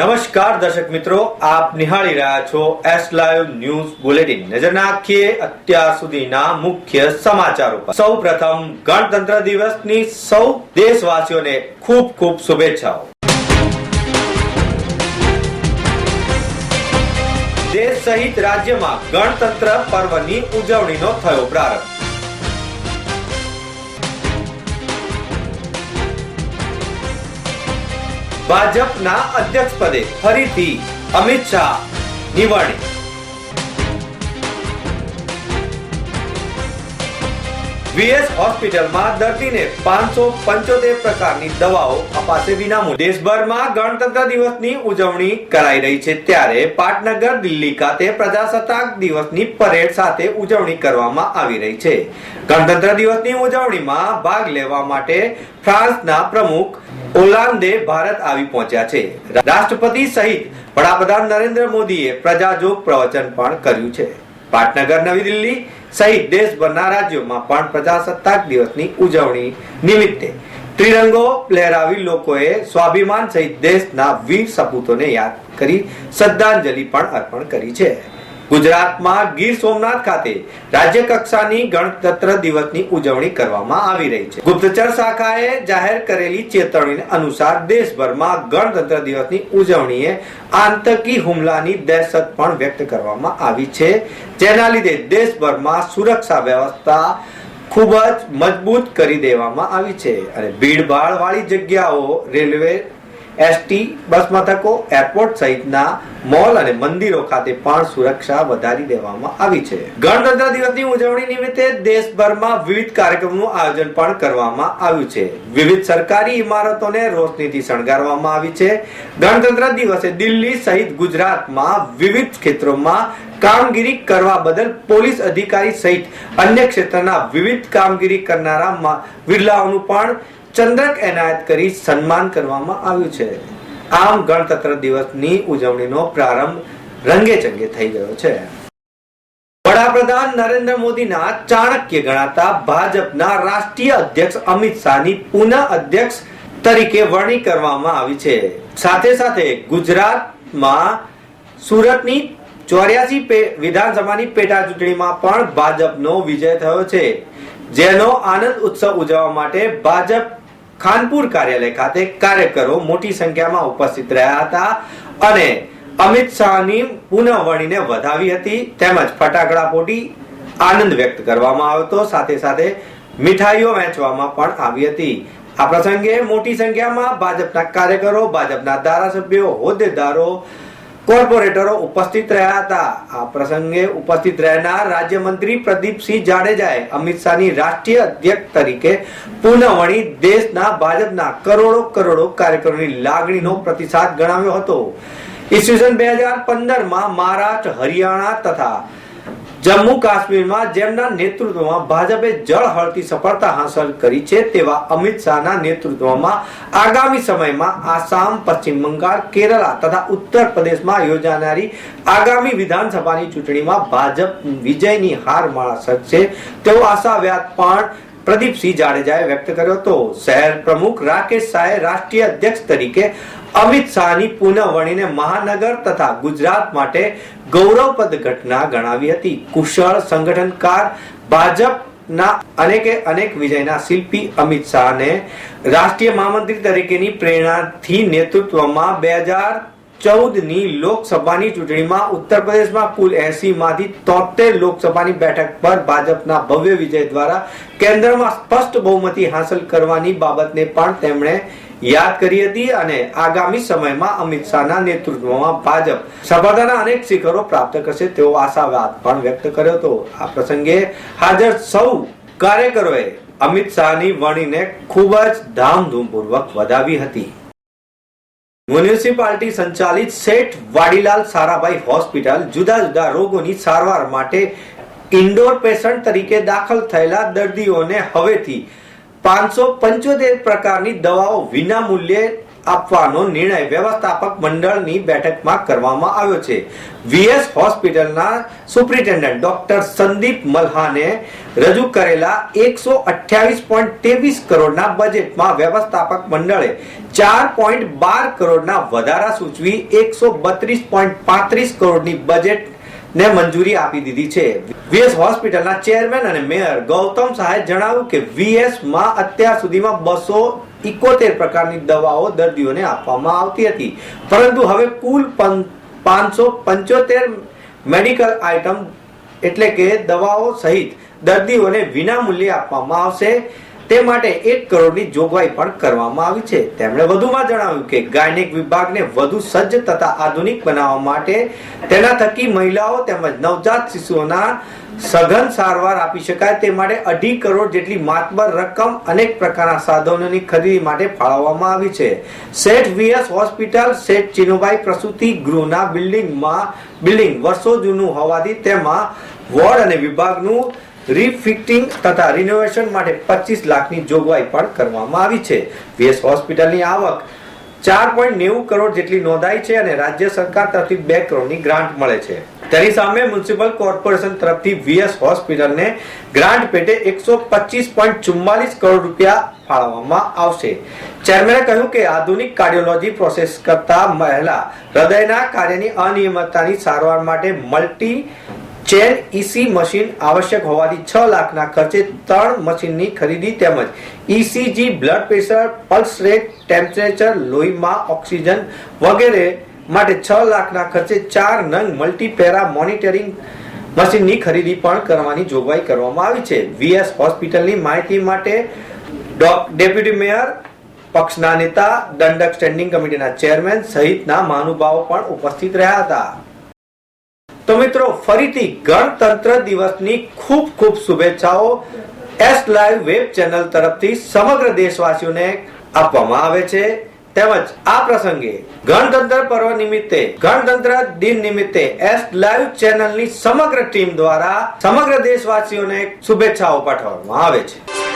નમસ્કાર દર્શક મિત્રો, આપ નિહાળી રહ્યા છો એસ લાઈવ ન્યૂઝ બુલેટિન નજર નાખીએ અત્યાર સુધીના મુખ્ય સમાચારો સૌ પ્રથમ ગણતંત્ર દિવસની સૌ દેશવાસીઓને ખૂબ ખૂબ શુભેચ્છાઓ. દેશ સહિત રાજ્યમાં ગણતંત્ર પર્વની ઉજવણીનો થયો પ્રારંભ. ભાજપના અધ્યક્ષ પદે ફરીથી અમિત શાહ નિવાણી. વીએસ હોસ્પિટલમાં દર્દીને પાંચસો પંચોતેર પ્રકારની દવાઓ અપાશે વિનામૂલ્ય. દેશભરમાં ગણતંત્ર દિવસની ઉજવણી કરાઈ રહી છે ત્યારે પાટનગર, દિલ્હી ખાતે પ્રજાસત્તાક દિવસની પરેડ સાથે ઉજવણી કરવામાં આવી રહી છે. ગણતંત્ર દિવસની ઉજવણીમાં ભાગ લેવા માટે ફ્રાન્સના પ્રમુખ ઓલાન્દે ભારત આવી પહોંચ્યા છે. રાષ્ટ્રપતિ સહિત વડાપ્રધાન નરેન્દ્ર મોદીએ પ્રજાજોગ પ્રવચન પણ કર્યું છે. પાટનગર નવી દિલ્હી સહિત દેશભરના રાજ્યોમાં પણ પ્રજાસત્તાક દિવસની ઉજવણી નિમિત્તે ત્રિરંગો લહેરાવી લોકોએ સ્વાભિમાન સહિત દેશના વીર સપૂતોને યાદ કરી શ્રદ્ધાંજલિ પણ અર્પણ કરી છે. ગુજરાતમાં ગીર સોમનાથ ખાતે રાજ્ય કક્ષાની ગણતંત્ર દિવસની ઉજવણી કરવામાં આવી રહી છે. ગુપ્તચર શાખાએ જાહેર કરેલી ચેતવણી અનુસાર દેશભરમાં ગણતંત્ર દિવસની ઉજવણીએ આતંકી હુમલાની દહેશત પણ વ્યક્ત કરવામાં આવી છે, જેના લીધે દેશભરમાં સુરક્ષા વ્યવસ્થા ખૂબ જ મજબૂત કરી દેવામાં આવી છે. અને ભીડભાડ વાળી જગ્યાઓ, રેલવે એસટી બસ મથકો, એરપોર્ટ સહિતના મોલ અને મંદિરો ખાતે પણ સુરક્ષા વધારી દેવામાં આવી છે. ગણતંત્ર દિવસની ઉજવણી નિમિત્તે દેશભરમાં વિવિધ કાર્યક્રમનું આયોજન પણ કરવામાં આવ્યું છે. વિવિધ સરકારી ઇમારતોને રોશનીથી શણગારવામાં આવી છે. ગણતંત્ર દિવસે દિલ્હી સહિત ગુજરાતમાં વિવિધ ક્ષેત્રોમાં કામગીરી કરવા બદલ પોલીસ અધિકારી સહિત અન્ય ક્ષેત્રના વિવિધ કામગીરી કરનારા બિરલાઓનું પણ ચંદ્રક એનાયત કરી સન્માન કરવામાં આવ્યું છે. આમ ગણતંત્ર દિવસની ઉજવણીનો પ્રારંભ રંગે ચંગે થઈ ગયો છે. વડાપ્રધાન નરેન્દ્ર મોદીના ચાણક્ય ગણાતા ભાજપના રાષ્ટ્રીય અધ્યક્ષ અમિત શાહની પુનઃ અધ્યક્ષ તરીકે વરણી કરવામાં આવી છે. સાથે સાથે ગુજરાતમાં સુરતની ચોર્યાસી વિધાનસભાની પેટા ચૂંટણીમાં પણ ભાજપનો વિજય થયો છે. જેનો આનંદ ઉત્સવ ઉજવવા માટે ભાજપ ખાનપુર કાર્યાલય ખાતે કાર્યકરો મોટી સંખ્યામાં ઉપસ્થિત રહ્યા હતા અને અમિત શાહની પુનઃવણીને વધાવી હતી. તેમજ ફટાકડા ફોટી આનંદ વ્યક્ત કરવામાં આવ્યો હતો. સાથે સાથે મીઠાઈઓ વહેંચવામાં પણ આવી હતી. આ પ્રસંગે મોટી સંખ્યામાં ભાજપના કાર્યકરો, ભાજપના ધારાસભ્યો, હોદ્દેદારો કોર્પોરેટરો ઉપસ્થિત રહ્યા હતા. આ પ્રસંગે ઉપસ્થિત રહેનાર રાજ્યમંત્રી પ્રદીપસિંહ જાડેજાએ અમિત શાહની રાષ્ટ્રીય અધ્યક્ષ તરીકે પુનઃવણી દેશના ભાજપના કરોડો કરોડો કાર્યકરોની લાગણીનો પ્રતિસાદ ગણાવ્યો હતો. ઈસવીસન બે હજાર પંદરમાં મહારાષ્ટ્ર, હરિયાણા તથા જમ્મુ કાશ્મીરમાં જેમના નેતૃત્વમાં ભાજપે જળહળતી સફળતા હાંસલ કરી છે, તેવા અમિત શાહના નેતૃત્વમાં આગામી સમયમાં આસામ, પશ્ચિમ બંગાળ, કેરળા તથા ઉત્તર પ્રદેશમાં યોજાનારી આગામી વિધાનસભાની ચૂંટણીમાં ભાજપ વિજયની હારમાળા સજશે તેવો આશાવ્યાત પણ પ્રદીપસિંહ જાડેજાએ વ્યક્ત કર્યો હતો. શહેર પ્રમુખ રાકેશ શાહે રાષ્ટ્રીય અધ્યક્ષ તરીકે અમિત શાહની પુનઃવણીને મહાનગર તથા ગુજરાત માટે ગૌરવપદ ઘટના ગણાવી હતી. કુશળ સંગઠનકાર ભાજપના અનેકે અનેક વિજયના શિલ્પી અમિત શાહને રાષ્ટ્રીય મહામંત્રી તરીકેની પ્રેરણાથી નેતૃત્વમાં બે હજાર ચૌદની લોકસભાની ચૂંટણીમાં ઉત્તર પ્રદેશમાં કુલ એસી માંથી તોતેર લોકસભાની બેઠક પર ભાજપના ભવ્ય વિજય દ્વારા કેન્દ્રમાં સ્પષ્ટ બહુમતી હાંસલ કરવાની બાબતને પણ તેમણે યાદ કરી હતી અને આગામી સમયમાં અમિત શાહના નેતૃત્વમાં ભાજપ સફળતાના અનેક શિખરો પ્રાપ્ત કરશે તેવો આશાવાદ પણ વ્યક્ત કર્યો હતો. આ પ્રસંગે હાજર સૌ કાર્યકરોએ અમિત શાહની વણીને ખૂબ જ ધામધૂમપૂર્વક વધાવી હતી. મ્યુનિસિપાલિટી સંચાલિત શેઠ વાડીલાલ સારાભાઈ હોસ્પિટલ જુદા જુદા રોગોની સારવાર માટે ઇન્ડોર પેશન્ટ તરીકે દાખલ થયેલા દર્દીઓને હવેથી પાંચસો પંચોતેર પ્રકારની દવાઓ વિના મૂલ્યે આપવાનો નિર્ણય વ્યવસ્થાપક મંડળની બેઠકમાં કરવામાં આવ્યો છે. વીએસ હોસ્પિટલના સુપ્રિન્ટેન્ડન્ટ ડોક્ટર સંદીપ મલ્હાને રજૂ કરેલા એકસો અઠ્યાવીસ પોઈન્ટ ત્રેવીસ કરોડના બજેટમાં વ્યવસ્થાપક મંડળે ચાર પોઈન્ટ બાર કરોડના વધારા સૂચવી એકસો બત્રીસ પોઈન્ટ પાંત્રીસ કરોડની બજેટ ને મંજૂરી આપી દીધી છે. વીએસ હોસ્પિટલના ચેરમેન અને મેયર ગૌતમ સહાય જણાવ્યું કે વીએસમાં અત્યાર સુધીમાં બસો ઇકોતેર પ્રકારની દવાઓ, દર્દીઓને આપવામાં આવતી હતી. પરંતુ હવે કુલ પાંચસો પંચોતેર મેડિકલ આઇટમ એટલે કે દવાઓ સહિત દર્દીઓને વિના મૂલ્યે આપવામાં આવશે. તે માટે એક કરોડની જોગવાઈ પણ કરવામાં આવી છે. તેમણે વધુમાં જણાવ્યું કે ગાયનિક વિભાગને વધુ સજ્જ તથા આધુનિક બનાવવા માટે તેના થકી મહિલાઓ તેમજ નવજાત શિશુઓના સઘન સારવાર આપી શકાય. તે માટે અઢી કરોડ જેટલી માતબર રકમ અનેક પ્રકારના સાધનોની ખરીદી માટે ફાળવવામાં આવી છે. શેઠ વીએસ હોસ્પિટલ શેઠ ચિનુભાઈ પ્રસૂતિ ગૃહના બિલ્ડિંગમાં બિલ્ડિંગ વર્ષો જૂનું હોવાથી તેમાં વોર્ડ અને વિભાગનું રીફિટિંગ તથા રિનોવેશન માટે પચીસ લાખની જોગવાઈ પણ કરવામાં આવી છે. વીએસ હોસ્પિટલની આવક ચાર પોઈન્ટ નેવું કરોડ જેટલી નોંધાઈ છે અને રાજ્ય સરકાર તરફથી બે કરોડની ગ્રાન્ટ મળે છે. તેની સામે મ્યુનિસિપલ કોર્પોરેશન તરફથી વીએસ હોસ્પિટલને ગ્રાન્ટ પેટે એકસો પચીસ પોઈન્ટ ચુમ્માલીસ કરોડ રૂપિયા ફાળવવામાં આવશે. ચેરમેને કહ્યું કે આધુનિક કાર્ડિયોલોજી પ્રોસેસ કરતા મહિલા હૃદયના કાર્યની અનિયમિતતાની સારવાર માટે મલ્ટી ચેન ઈસી મશીન આવશ્યક હોવાથી છ લાખના ખર્ચે ત્રણ મશીનની ખરીદી તેમજ ECG blood pressure, pulse rate, temperature, લોહીમાં ઓક્સિજન વગેરે માટે છ લાખના ખર્ચે ચાર નંગ મલ્ટીપેરા મોનિટરિંગ મશીનની ખરીદી પણ કરવાની જોગવાઈ કરવામાં આવી છે. વીએસ હોસ્પિટલની માહિતી માટે ડેપ્યુટી મેયર, પક્ષના નેતા, દંડક સ્ટેન્ડિંગ કમિટીના ચેરમેન સહિતના મહાનુભાવો પણ ઉપસ્થિત રહ્યા હતા. તો મિત્રો, ફરીથી ગણતંત્ર દિવસની ખૂબ ખૂબ શુભેચ્છાઓ એસ લાઈવ વેબ ચેનલ તરફથી સમગ્ર દેશવાસીઓને આપવામાં આવે છે. તેમજ આ પ્રસંગે ગણતંત્ર પર્વ નિમિત્તે, ગણતંત્ર દિન નિમિત્તે એસ લાઈવ ચેનલની સમગ્ર ટીમ દ્વારા સમગ્ર દેશવાસીઓને શુભેચ્છાઓ પાઠવવામાં આવે છે.